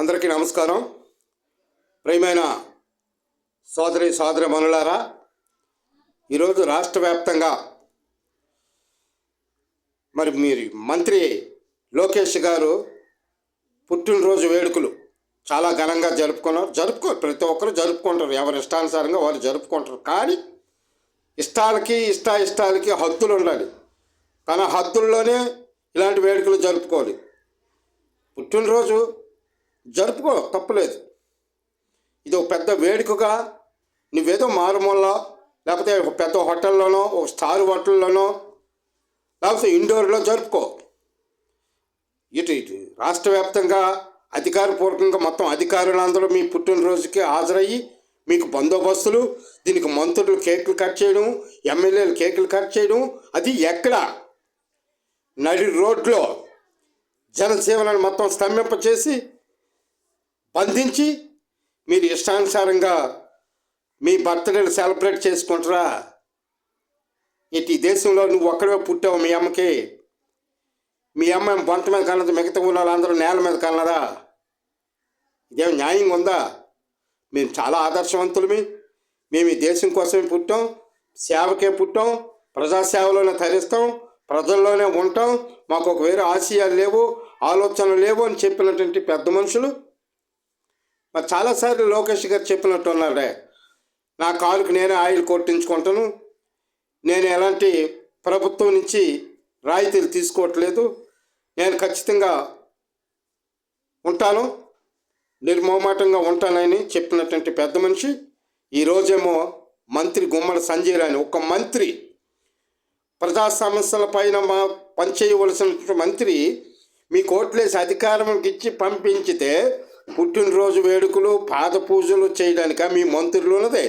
అందరికీ నమస్కారం. ప్రియమైన సోదరి సోదరి మనులారా ఈరోజు రాష్ట్ర వ్యాప్తంగా మరి మీరు మంత్రి లోకేష్ గారు పుట్టినరోజు వేడుకలు చాలా ఘనంగా జరుపుకున్నారు. జరుపుకో ప్రతి ఒక్కరు జరుపుకుంటారు. ఎవరి ఇష్టానుసారంగా వాళ్ళు జరుపుకుంటారు. కానీ ఇష్టాలకి ఇష్ట ఇష్టాలకి హద్దులు ఉండాలి. కానీ హద్దుల్లోనే ఇలాంటి వేడుకలు జరుపుకోవాలి. పుట్టినరోజు జరుపుకో తప్పులేదు. ఇది ఒక పెద్ద వేడుకగా నువ్వేదో మారుమూలలో లేకపోతే ఒక పెద్ద హోటల్లోనో ఒక స్టార్ హోటల్లోనో లేకపోతే ఇండోర్లో జరుపుకో. ఇటు ఇటు రాష్ట్ర వ్యాప్తంగా అధికారపూర్వకంగా మొత్తం అధికారులందరూ మీ పుట్టినరోజుకి హాజరయ్యి మీకు బందోబస్తులు దీనికి మంత్రులు కేకులు కట్ చేయడం ఎమ్మెల్యేలు కేకులు కట్ చేయడం అది ఎక్కడ? నడి రోడ్లో జనసేవలను మొత్తం స్తంభింపచేసి బంధించి మీరు ఇష్టానుసారంగా మీ బర్త్డేని సెలబ్రేట్ చేసుకుంటారా. ఇటు ఈ దేశంలో నువ్వు ఒక్కడే పుట్టావు మీ అమ్మకి. మీ అమ్మ బొంత మీద కన్నది మిగతా ఉన్న వాళ్ళందరూ నేల మీద కన్నదా ఇదేం న్యాయంగా ఉందా? మేము చాలా ఆదర్శవంతులమి. మేము ఈ దేశం కోసమే పుట్టాం సేవకే పుట్టాం ప్రజాసేవలోనే తరిస్తాం ప్రజల్లోనే ఉంటాం. మాకు ఒక వేరే ఆశయాలు లేవు ఆలోచనలు లేవు అని చెప్పినటువంటి పెద్ద మనుషులు మరి చాలాసార్లు లోకేష్ గారు చెప్పినట్టు ఉన్నారే నా కాలుకి నేనే ఆయిల్ కొట్టించుకుంటాను. నేను ఎలాంటి ప్రభుత్వం నుంచి రాయితీలు తీసుకోవట్లేదు. నేను ఖచ్చితంగా ఉంటాను. నిర్మోమాటంగా ఉంటానని చెప్పినటువంటి పెద్ద మనిషి. ఈరోజేమో మంత్రి గుమ్మల సంజయ్ రాని ఒక మంత్రి. ప్రజా సమస్యల పైన మా పనిచేయవలసిన మంత్రి మీ కోట్లేసి అధికారం ఇచ్చి పంపించితే పుట్టినరోజు వేడుకలు పాద పూజలు చేయడానిక? మీ మంత్రులు ఉన్నదే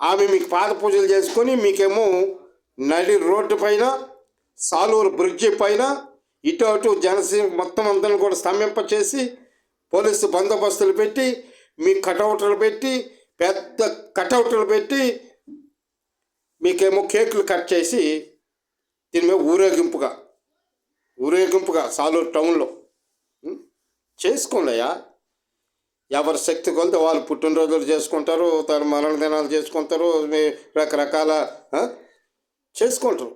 ఆమె మీకు పాద పూజలు చేసుకొని మీకేమో నడి రోడ్డు పైన సాలూరు బ్రిడ్జి పైన ఇటు అటు జనసేన మొత్తం అందరిని కూడా స్తంభింపచేసి పోలీసు బందోబస్తులు పెట్టి మీ కటౌట్లు పెట్టి పెద్ద కటౌట్లు పెట్టి మీకేమో కేకులు కట్ చేసి దీని మీద ఊరేగింపుగా ఊరేగింపుగా సాలూరు టౌన్లో. చేసుకోండియా ఎవరి శక్తి కొలితే వాళ్ళు పుట్టినరోజులు చేసుకుంటారు తన మరణ దినాలు చేసుకుంటారు రకరకాల చేసుకుంటారు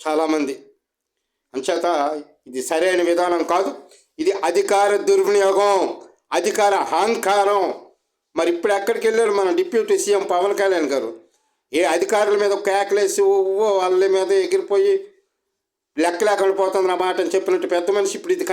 చాలామంది. అంచేత ఇది సరైన విధానం కాదు. ఇది అధికార దుర్వినియోగం అధికార అహంకారం. మరి ఇప్పుడు ఎక్కడికి వెళ్ళారు మన డిప్యూటీ సీఎం పవన్ కళ్యాణ్ గారు? ఏ అధికారుల మీద కేకలేసి వాళ్ళ మీద ఎగిరిపోయి లెక్క లేకుండా పోతుంది నా మాట అని చెప్పినట్టు పెద్ద మనిషి ఇప్పుడు ఇది